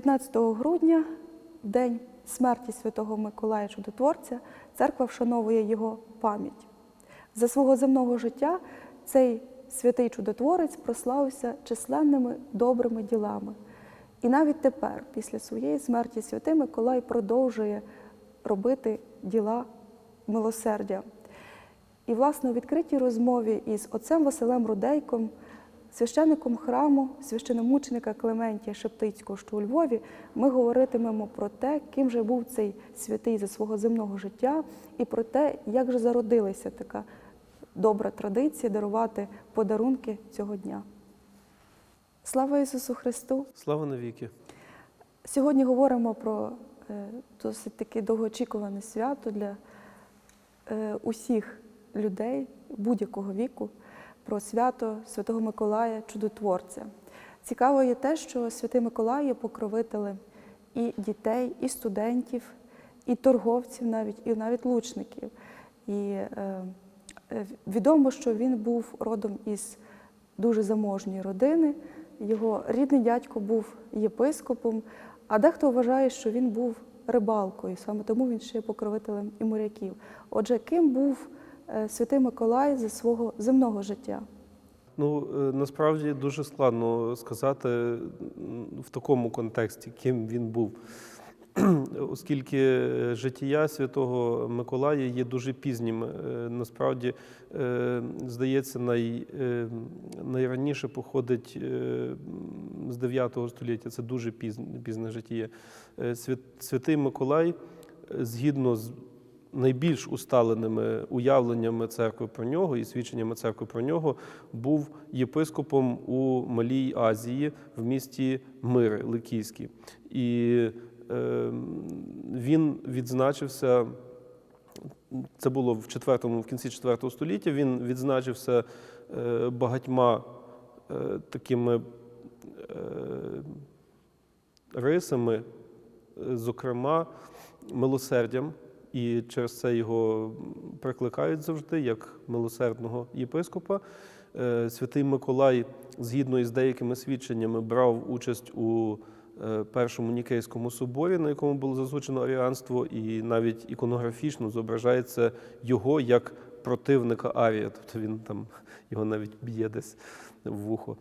19 грудня, день смерті святого Миколая Чудотворця, церква вшановує його пам'ять. За свого земного життя цей святий чудотворець прославився численними добрими ділами. І навіть тепер, після своєї смерті, святий Миколай продовжує робити діла милосердя. І, власне, у відкритій розмові із отцем Василем Рудейком, священником храму, священомученика Клементія Шептицького, що у Львові, ми говоритимемо про те, ким же був цей святий за свого земного життя, і про те, як же зародилася така добра традиція дарувати подарунки цього дня. Слава Ісусу Христу! Слава навіки! Сьогодні говоримо про е, досить таке довгоочікуване свято для е, усіх людей будь-якого віку, про свято Святого Миколая Чудотворця. Цікаво є те, що Святий Миколай є покровителем і дітей, і студентів, і торговців, навіть, і навіть лучників. І е, е, відомо, що він був родом із дуже заможньої родини. Його рідний дядько був єпископом, а дехто вважає, що він був рибалкою, саме тому він ще є покровителем і моряків. Отже, ким був святий Миколай за свого земного життя? Ну е, насправді дуже складно сказати в такому контексті, ким він був. Оскільки е, життя святого Миколая є дуже пізнім. Е, Насправді, е, здається, най, е, найраніше походить е, з 9 століття. Це дуже пізне, пізне життя. Е, Свят- Святий Миколай, е, згідно з найбільш усталеними уявленнями церкви про нього і свідченнями церкви про нього, був єпископом у Малій Азії в місті Мири Ликійській. І е, він відзначився. Це було в в кінці 4 століття. Він відзначився е, багатьма е, такими е, рисами, зокрема, милосердям. І через це його прикликають завжди як милосердного єпископа. Е, Святий Миколай, згідно із деякими свідченнями, брав участь у е, першому Нікейському соборі, на якому було засуджено аріанство, і навіть іконографічно зображається його як противника Арія. Тобто він там його навіть б'є десь в вухо.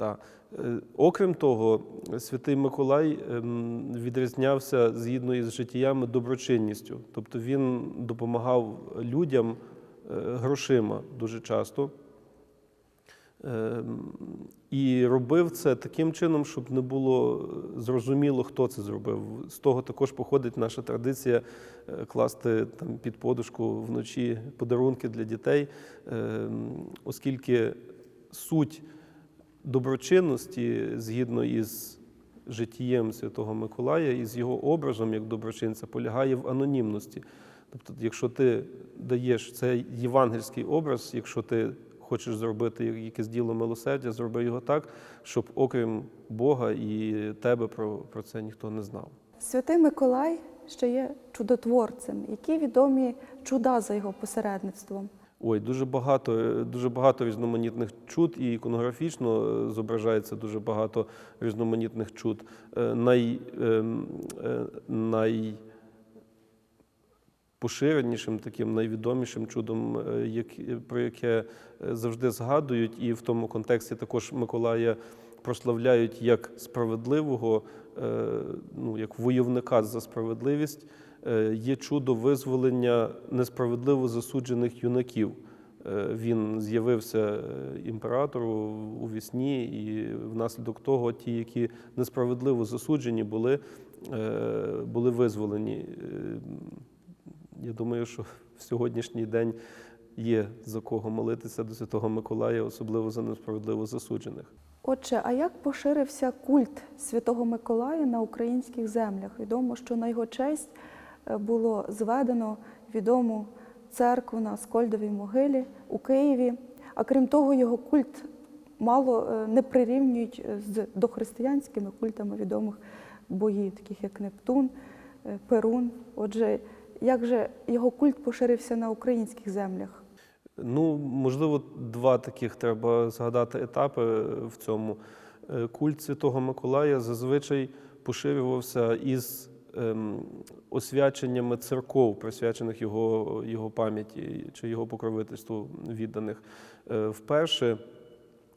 Е, е, та. Е, Окрім того, святий Миколай ем, відрізнявся згідно із життями доброчинністю. Тобто він допомагав людям е, грошима дуже часто. Ем, І робив це таким чином, щоб не було зрозуміло, хто це зробив. З того також походить наша традиція е, класти там під подушку вночі подарунки для дітей, ем, оскільки суть доброчинності, згідно із життєм Святого Миколая і з його образом як доброчинця, полягає в анонімності. Тобто, якщо ти даєш цей євангельський образ, якщо ти хочеш зробити якесь діло милосердя, зроби його так, щоб окрім Бога і тебе про, про це ніхто не знав. Святий Миколай ще є чудотворцем, які відомі чуда за його посередництвом. Ой, дуже багато, е, дуже багато різноманітних чуд, і іконографічно е, зображається дуже багато різноманітних чуд. Е, Най, ем, най таким найвідомішим чудом, про яке завжди згадують, і в тому контексті також Миколая прославляють як справедливого, ну, як войовника за справедливість, є чудо визволення несправедливо засуджених юнаків. Е, Він з'явився е, імператору у вісні, і внаслідок того ті, які несправедливо засуджені, були, е, були визволені. Е, Я думаю, що в сьогоднішній день є за кого молитися до Святого Миколая, особливо за несправедливо засуджених. Отже, а як поширився культ Святого Миколая на українських землях? Відомо, що на його честь е, було зведено відому церкву на Скольдовій могилі у Києві. А крім того, його культ мало е, не прирівнюють е, з дохристиянськими культами відомих богів, таких як Нептун, е, Перун. Отже, як же його культ поширився на українських землях? Ну, можливо, два таких треба згадати етапи в цьому. е, культ Святого Миколая зазвичай поширювався із освяченнями церков, присвячених його, його пам'яті чи його покровительству відданих. Е, Вперше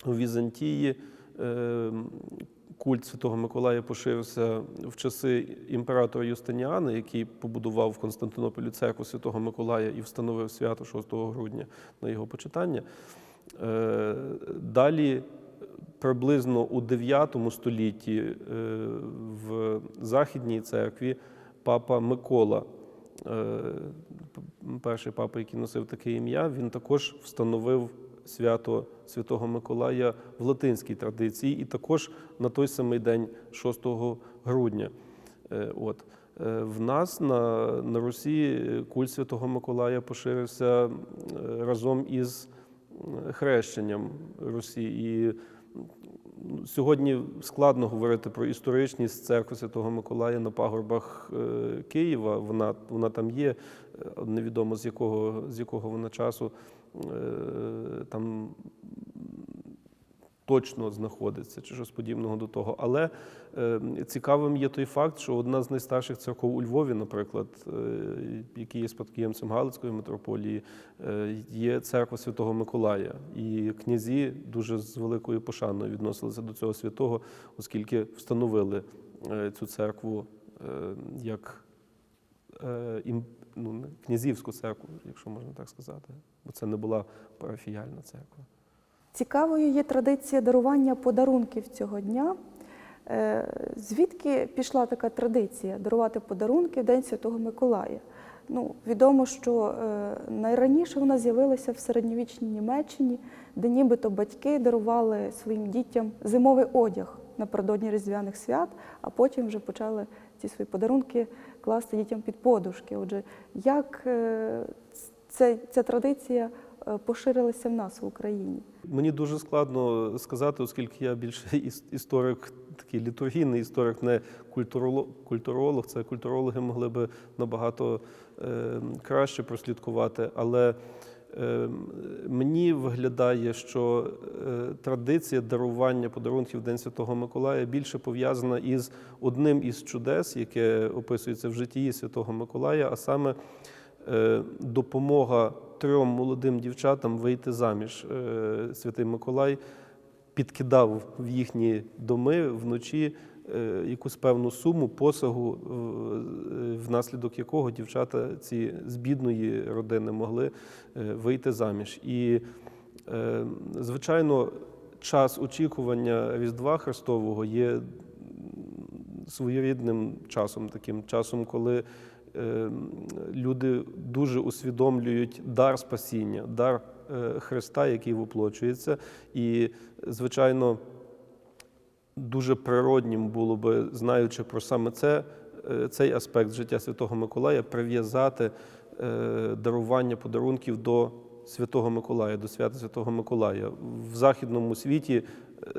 у Візантії ем, культ Святого Миколая поширився в часи імператора Юстиніана, який побудував в Константинополі церкву Святого Миколая і встановив свято 6 грудня на його почитання. Е, Далі, приблизно у 9 столітті, е, в Західній церкві папа Микола, е, перший папа, який носив таке ім'я, він також встановив свято Святого Миколая в латинській традиції, і також на той самий день, 6 грудня. Е, От. В нас на, на Русі культ Святого Миколая поширився разом із хрещенням Русі. І сьогодні складно говорити про історичність церкви Святого Миколая на пагорбах е, Києва. Вона, вона там є, е, невідомо з якого, з якого вона часу е, там точно знаходиться, чи щось подібного до того. Але е, цікавим є той факт, що одна з найстарших церков у Львові, наприклад, е, який є спадкоємцем Галицької митрополії, е, є церква Святого Миколая. І князі дуже з великою пошаною відносилися до цього святого, оскільки встановили е, цю церкву е, як е, ну, князівську церкву, якщо можна так сказати, бо це не була парафіяльна церква. Цікавою є традиція дарування подарунків цього дня. Е, Звідки пішла така традиція дарувати подарунки в День Святого Миколая? Ну, відомо, що е, найраніше вона з'явилася в середньовічній Німеччині, де нібито батьки дарували своїм дітям зимовий одяг напередодні Різдвяних свят, а потім вже почали ці свої подарунки класти дітям під подушки. Отже, як е, це, ця традиція е, поширилася в нас в Україні? Мені дуже складно сказати, оскільки я більше історик, такий літургійний історик, не культуролог. Це культурологи могли би набагато е, краще прослідкувати. Але е, мені виглядає, що традиція дарування подарунків День Святого Миколая більше пов'язана із одним із чудес, яке описується в житті Святого Миколая, а саме допомога трьом молодим дівчатам вийти заміж. Е, Святий Миколай підкидав в їхні доми вночі е, якусь певну суму посагу, е, внаслідок якого дівчата ці з бідної родини могли е, вийти заміж. І, е, звичайно, час очікування Різдва Христового є своєрідним часом, таким часом, коли е, люди дуже усвідомлюють дар спасіння, дар е, Христа, який воплочується. І, звичайно, дуже природнім було би, знаючи про саме це, е, цей аспект життя Святого Миколая, прив'язати е, дарування подарунків до Святого Миколая, до свята Святого Миколая. В західному світі е,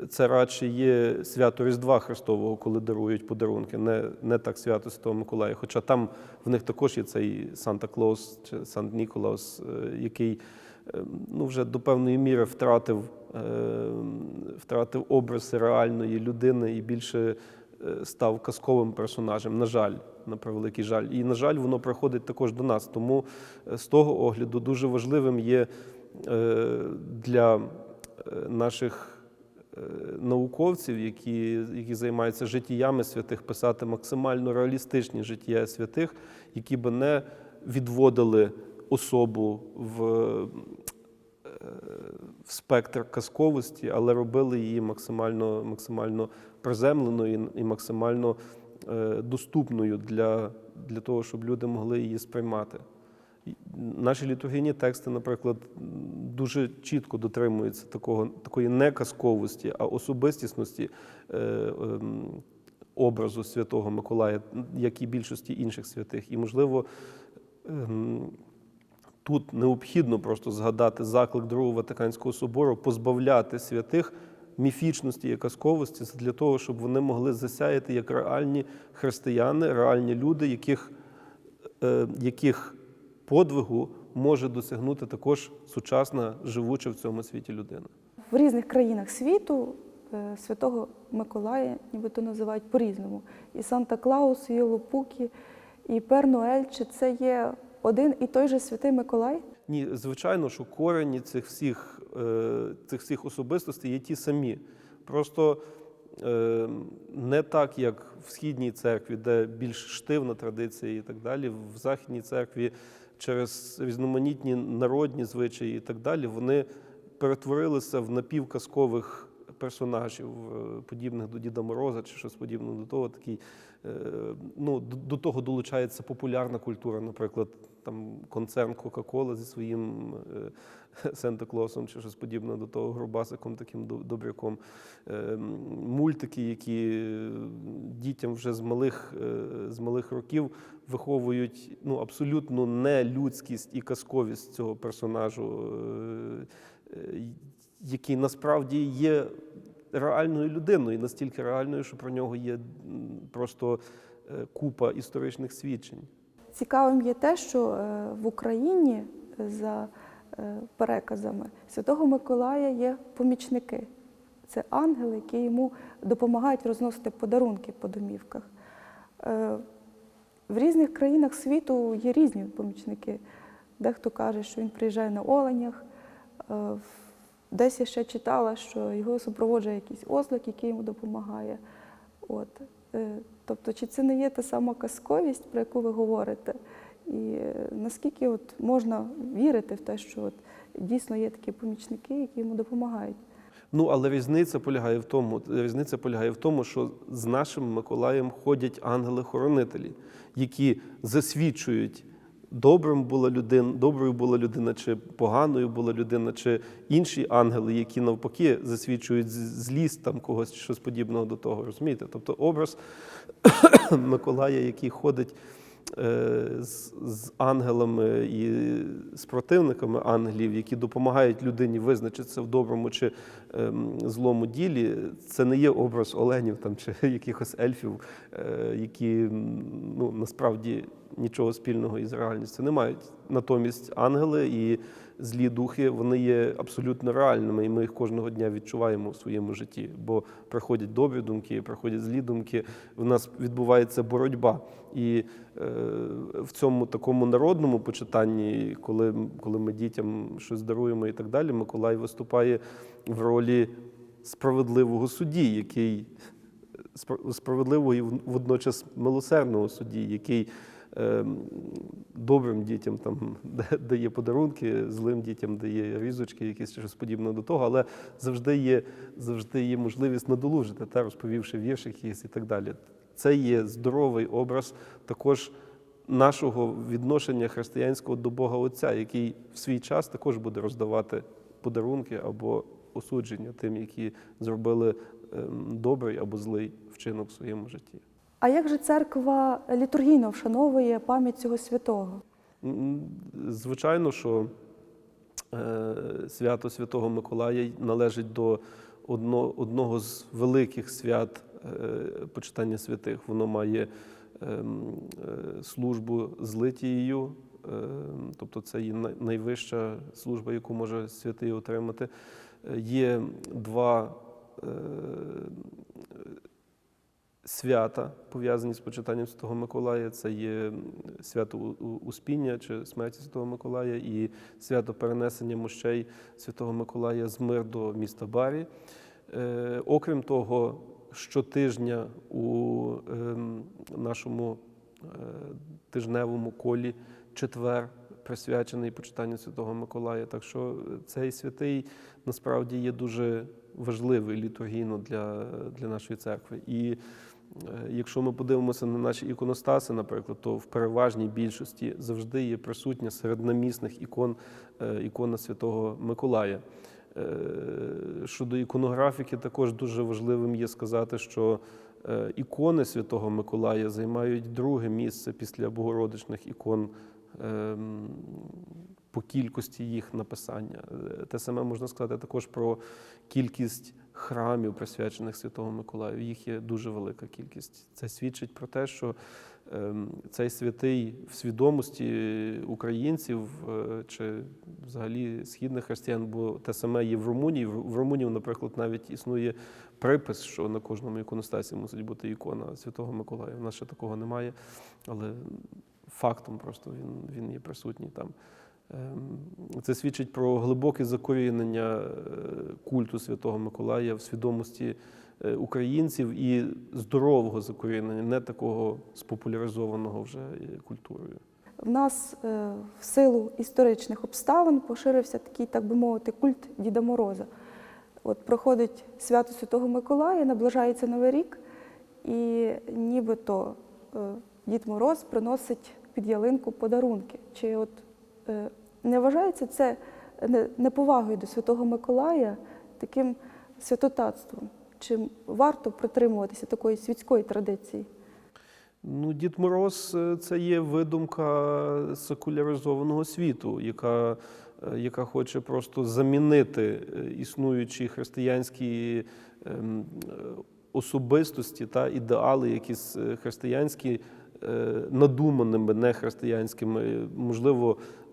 це радше є свято Різдва Христового, коли дарують подарунки, не, не так свято Святого Миколая. Хоча там в них також є цей Санта Клаус чи Сант Ніколаус, е, який е, ну, вже до певної міри втратив, е, втратив образ реальної людини і більше став казковим персонажем. На жаль, на превеликий жаль. І, на жаль, воно приходить також до нас. Тому з того огляду дуже важливим є для наших науковців, які, які займаються життями святих, писати максимально реалістичні життя святих, які би не відводили особу в, е, в спектр казковості, але робили її максимально, максимально приземленою і максимально е, доступною для, для того, щоб люди могли її сприймати. Наші літургійні тексти, наприклад, дуже чітко дотримуються такого, такої не казковості, а особистісності е, ем, образу Святого Миколая, як і більшості інших святих. І, можливо, ем, тут необхідно просто згадати заклик Другого Ватиканського собору, позбавляти святих міфічності і казковості для того, щоб вони могли засяяти як реальні християни, реальні люди, яких, е, яких подвигу може досягнути також сучасна, живуча в цьому світі людина. В різних країнах світу е, Святого Миколая нібито називають по-різному. І Санта-Клаус, і Лопукі, і Пернуель. Чи це є один і той же святий Миколай? Ні, звичайно, що корені цих всіх, е, цих всіх особистостей є ті самі. Просто е, не так, як в східній церкві, де більш штивна традиція і так далі. В західній церкві через різноманітні народні звичаї і так далі, вони перетворилися в напівказкових персонажів, е, подібних до Діда Мороза чи щось подібне до того. Такий, е, ну, до, до того долучається популярна культура, наприклад, там концерн Кока-Кола зі своїм е, Санта-Клосом чи щось подібне до того, грубасиком, таким добряком. Е, Мультики, які е, дітям вже з малих, з малих років виховують ну, абсолютно не людськість і казковість цього персонажу, який насправді є реальною людиною, настільки реальною, що про нього є просто купа історичних свідчень. Цікавим є те, що е, в Україні за е, переказами Святого Миколая є помічники. Це ангели, які йому допомагають розносити подарунки по домівках. Е, В різних країнах світу є різні помічники. Дехто каже, що він приїжджає на оленях. Десь я ще читала, що його супроводжує якийсь ослик, який йому допомагає. От. Тобто, чи це не є та сама казковість, про яку ви говорите? І е, наскільки от можна вірити в те, що от дійсно є такі помічники, які йому допомагають? Ну, але різниця полягає в тому, різниця полягає в тому, що з нашим Миколаєм ходять ангели-хоронителі, які засвідчують, добрим була людина, доброю була людина, чи поганою була людина, чи інші ангели, які навпаки засвідчують злість там когось щось подібного до того. Розумієте? Тобто образ Миколая, який ходить з, з ангелами і з противниками ангелів, які допомагають людині визначитися в доброму чи ем, злому ділі, це не є образ оленів там чи якихось ельфів, е, які ну, насправді нічого спільного із реальністю не мають. Натомість ангели і злі духи вони є абсолютно реальними, і ми їх кожного дня відчуваємо в своєму житті. Бо приходять добрі думки, приходять злі думки. В нас відбувається боротьба. І е, в цьому такому народному почитанні, коли, коли ми дітям щось даруємо і так далі, Миколай виступає в ролі справедливого судді, який спр- справедливого і водночас милосердного судді, який добрим дітям там дає подарунки, злим дітям дає різочки, якісь щось подібне до того, але завжди є, завжди є можливість надолужити, та розповівши вірш якийсь і так далі. Це є здоровий образ також нашого відношення християнського до Бога Отця, який в свій час також буде роздавати подарунки або осудження тим, які зробили ем, добрий або злий вчинок в своєму житті. А як же церква літургійно вшановує пам'ять цього святого? Звичайно, що е, свято Святого Миколая належить до одного з великих свят е, почитання святих. Воно має ем, е, службу з литією, тобто це є найвища служба, яку може святий отримати. Є два свята, пов'язані з почитанням Святого Миколая. Це є свято Успіння чи смерті Святого Миколая і свято перенесення мощей Святого Миколая з мир до міста Барі. Е, Окрім того, щотижня у ем, нашому е, тижневому колі четвер присвячений почитанню Святого Миколая. Так що цей святий насправді є дуже важливий літургійно для, для нашої церкви. І якщо ми подивимося на наші іконостаси, наприклад, то в переважній більшості завжди є присутня серед намісних ікон е, ікона Святого Миколая. Е, Щодо іконографіки, також дуже важливим є сказати, що е, ікони Святого Миколая займають друге місце після богородичних ікон ем, по кількості їх написання. Е, Те саме можна сказати також про кількість храмів, присвячених Святого Миколаю. Їх є дуже велика кількість. Це свідчить про те, що ем, цей святий в свідомості українців е, чи взагалі східних християн, бо те саме є в Румунії. В Румунії, наприклад, навіть існує припис, що на кожному іконостасі мусить бути ікона Святого Миколая. У нас ще такого немає, але фактом просто він, він є присутній там. Ем, Це свідчить про глибоке закорінення е, культу Святого Миколая в свідомості е, українців і здорового закорінення, не такого спопуляризованого вже е, культурою. В нас в силу історичних обставин поширився такий, так би мовити, культ Діда Мороза. От проходить свято Святого Миколая, наближається Новий рік, і нібито Дід Мороз приносить під ялинку подарунки. Чи от не вважається це неповагою до Святого Миколая таким святотатством? Чи варто притримуватися такої світської традиції? Ну, Дід Мороз е, це є видумка секуляризованого світу, яка, е, яка хоче просто замінити е, існуючі християнські ем, е, особистості та ідеали, якісь е, християнські е, надуманими, нехристиянськими, можливо, е,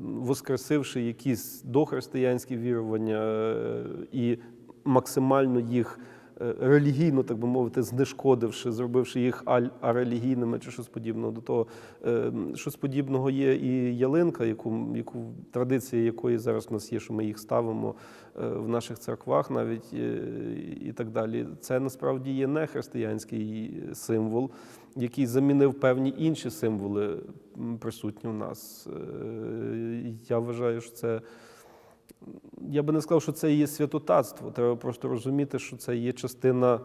воскресивши якісь дохристиянські вірування е, і максимально їх е, релігійно, так би мовити, знешкодивши, зробивши їх арелігійними чи щось подібного до того. Е, Щось подібного є і ялинка, яку, яку традиція якої зараз в нас є, що ми їх ставимо е, в наших церквах навіть е, і так далі. Це насправді є не християнський символ, який замінив певні інші символи присутні в нас. Е, Я вважаю, що це я би не сказав, що це є святотатство. Треба просто розуміти, що це є частина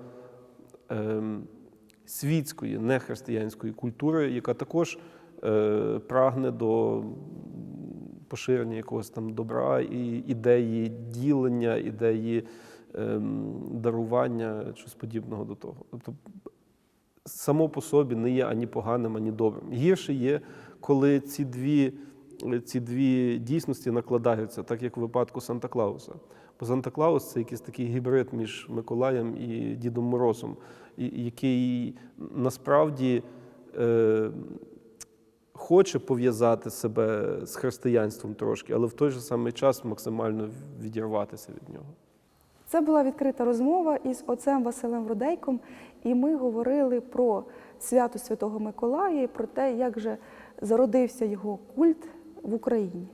ем, світської, нехристиянської культури, яка також е, прагне до поширення якогось там добра і ідеї ділення, ідеї ем, дарування, щось подібного до того. Тобто само по собі не є ані поганим, ані добрим. Гірше є, коли ці дві, ці дві дійсності накладаються, так як в випадку Санта-Клауса. Бо Санта-Клаус це якийсь такий гібрид між Миколаєм і Дідом Морозом, який насправді е, хоче пов'язати себе з християнством трошки, але в той же самий час максимально відірватися від нього. Це була відкрита розмова із отцем Василем Рудейком, і ми говорили про свято Святого Миколая і про те, як же зародився його культ в Україні.